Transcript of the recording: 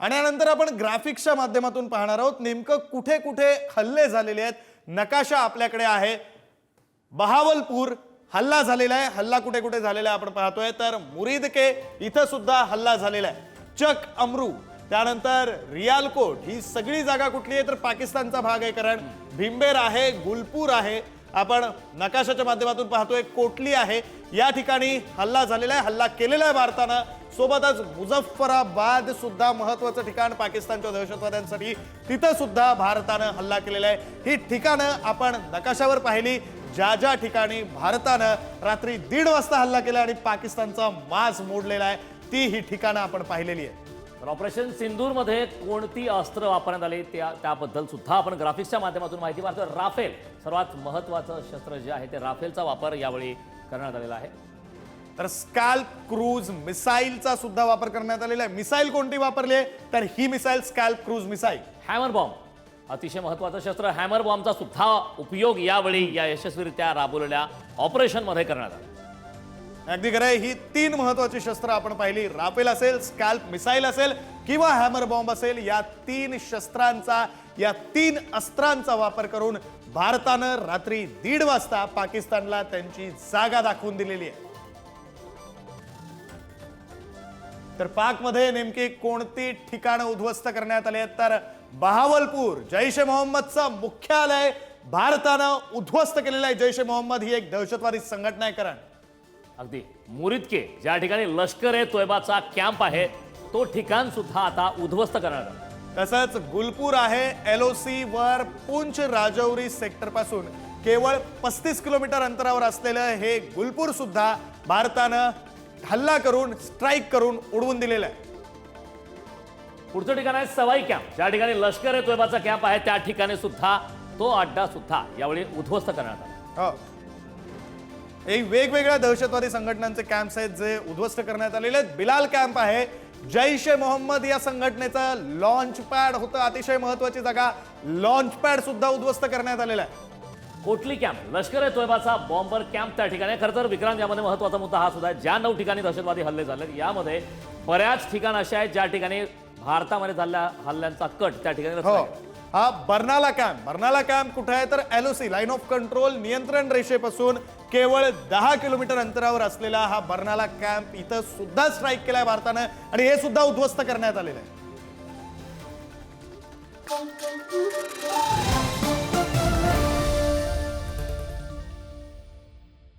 आणि यानंतर आपण ग्राफिक्सच्या माध्यमातून पाहणार आहोत नेमकं कुठे कुठे हल्ले झालेले आहेत नकाशा आपल्याकडे आहे. बहावलपूर हल्ला झालेला आहे हल्ला कुठे कुठे झालेला आहे आपण पाहतोय. तर मुरीदके इथं सुद्धा हल्ला झालेला आहे. चक अमरू त्यानंतर रियालकोट ही सगळी जागा कुठली आहे? तर पाकिस्तानचा भाग आहे कारण भिंबेर आहे गुलपूर आहे. आपण नकाशाच्या माध्यमातून पाहतोय कोटली आहे. या ठिकाणी हल्ला झालेला आहे हल्ला केलेला आहे भारतानं. सोबतच मुझफ्फराबाद सुद्धा महत्वाचं ठिकाण पाकिस्तानच्या दहशतवाद्यांसाठी. तिथं सुद्धा भारतानं हल्ला केलेला आहे. ही ठिकाणं आपण नकाशावर पाहिली. ज्या ज्या ठिकाणी भारतानं रात्री दीड वाजता हल्ला केला आणि पाकिस्तानचा माज मोडलेला आहे ती ही ठिकाणं आपण पाहिलेली आहे तर ऑपरेशन सिंदूरमध्ये कोणती अस्त्र वापरण्यात आली त्या त्याबद्दल सुद्धा आपण ग्राफिक्सच्या माध्यमातून माहिती पाहतो राफेल सर्वात महत्वाचं शस्त्र जे आहे ते राफेलचा वापर यावेळी करण्यात आलेला आहे. तर स्कॅल्प क्रूज मिसाईलचा सुद्धा वापर करण्यात आलेला आहे. मिसाईल कोणती वापरली आहे? तर ही missile SCALP cruise missile. Hammer bomb. अतिशय महत्वाचं शस्त्र हॅमर बॉम्बचा सुद्धा उपयोग यावेळी या यशस्वीरित्या राबवलेल्या ऑपरेशनमध्ये करण्यात आला. अगदी खरं. ही तीन महत्वाची शस्त्र आपण पाहिली. राफेल असेल स्कॅल्प मिसाईल असेल किंवा हॅमर बॉम्ब असेल या तीन शस्त्रांचा या तीन अस्त्रांचा वापर करून भारतानं रात्री दीड वाजता पाकिस्तानला त्यांची जागा दाखवून दिलेली आहे. तर पाकमध्ये नेमकी कोणती ठिकाणं उद्ध्वस्त करण्यात आली आहेत? तर बहावलपूर जैश ए मोहम्मदचं मुख्यालय भारतानं उद्ध्वस्त केलेलं आहे. जैश ए मोहम्मद ही एक दहशतवादी संघटना आहे कारण. अगदी. मुरिदके ज्या ठिकाणी लष्कर ए तोयबाचा कॅम्प आहे तो ठिकाण सुद्धा आता उद्ध्वस्त करण्यात आलं तसंच गुलपूर आहे एलओसी वर पुंछ राजौरी सेक्टरपासून केवळ पस्तीस किलोमीटर अंतरावर असलेलं हे गुलपूर सुद्धा भारतानं हल्ला करून स्ट्राईक करून उडवून दिलेलं आहे. पुढचं ठिकाण आहे सवाई कॅम्प ज्या ठिकाणी लष्कर ए तोयबाचा कॅम्प आहे त्या ठिकाणी सुद्धा तो अड्डा सुद्धा यावेळी उद्ध्वस्त करण्यात आला. हो. एक वेगवेगळ्या दहशतवादी संघटनांचे कॅम्प्स आहेत जे उद्ध्वस्त करण्यात आलेले आहेत. बिलाल कॅम्प आहे. जैश ए मोहम्मद या संघटनेचं लॉन्च पॅड होतं. अतिशय महत्वाची जागा. लॉन्च पॅड सुद्धा उद्ध्वस्त करण्यात आलेला आहे. Kotli camp. Lashkar e तोयबाचा bomber camp त्या ठिकाणी. खरं तर विक्रांत यामध्ये महत्त्वाचा मुद्दा हा सुद्धा आहे. ज्या नऊ ठिकाणी दहशतवादी हल्ले झाले यामध्ये बऱ्याच ठिकाण असे आहेत ज्या ठिकाणी भारतामध्ये झालेल्या हल्ल्यांचा कट त्या ठिकाणी रचला हो. हा बर्नाला कॅम्प. बर्नाला कॅम्प कुठे आहे? तर एलओसी लाईन ऑफ कंट्रोल नियंत्रण रेषेपासून केवळ दहा किलोमीटर अंतरावर असलेला हा बर्नाला कॅम्प इथं सुद्धा स्ट्राईक केलाय भारतानं आणि हे सुद्धा उद्ध्वस्त करण्यात आलेलं आहे.